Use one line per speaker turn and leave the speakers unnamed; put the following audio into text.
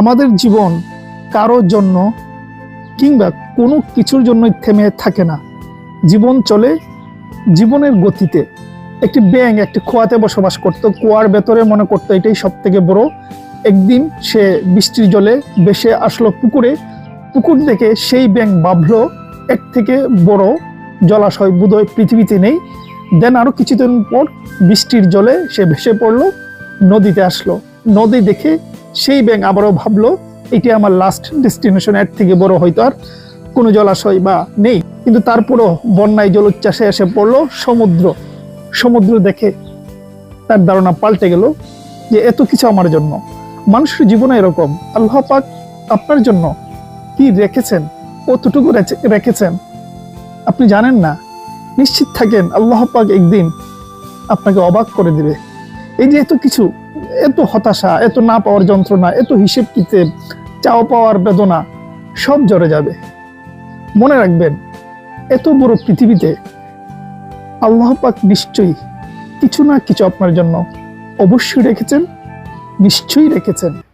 আমাদের জীবন কারোর জন্য কিংবা কোনো কিছুর জন্যই থেমে থাকে না। জীবন চলে জীবনের গতিতে। একটি ব্যাঙ একটি কুয়াতে বসবাস করত কুয়ার ভেতরে মনে করতো এটাই সব থেকে বড়। একদিন সে বৃষ্টির জলে ভেসে আসলো পুকুরে, পুকুর দেখে সেই ব্যাঙ ভাবলো এক থেকে বড় জলাশয় বোধহয় পৃথিবীতে নেই। দেন আরও কিছুদিন পর বৃষ্টির জলে সে ভেসে পড়ল, নদীতে আসলো। নদী দেখে সেই ব্যাঙ আবারও ভাবলো, এটি আমার লাস্ট ডেস্টিনেশন এর থেকে বড় হয়তো আর কোনো জলাশয় বা নেই। কিন্তু তারপরও বন্যায় জলোচ্ছ্বাসে এসে পড়ল সমুদ্র। সমুদ্র দেখে তার ধারণা পাল্টে গেল যে এত কিছু আমার জন্য। মানুষের জীবনে এরকম। আল্লাহ পাক আপনার জন্য কি রেখেছেন? কতটুকু রেখেছেন? আপনি জানেন না? নিশ্চিত থাকেন, আল্লাহ পাক একদিন আপনাকে অবাক করে দিবে। এই যে এত কিছু এত হতাশা, এত না পাওয়ার যন্ত্রণা, এত হিসেব কিতেব, চাও পাওয়ার বেদনা, সব জড়ে যাবে। মনে রাখবেন, এত বড় পৃথিবীতে আল্লাহ পাক নিশ্চয়ই কিছু না কিছু আপনার জন্য অবশ্যই রেখেছেন, নিশ্চয়ই রেখেছেন।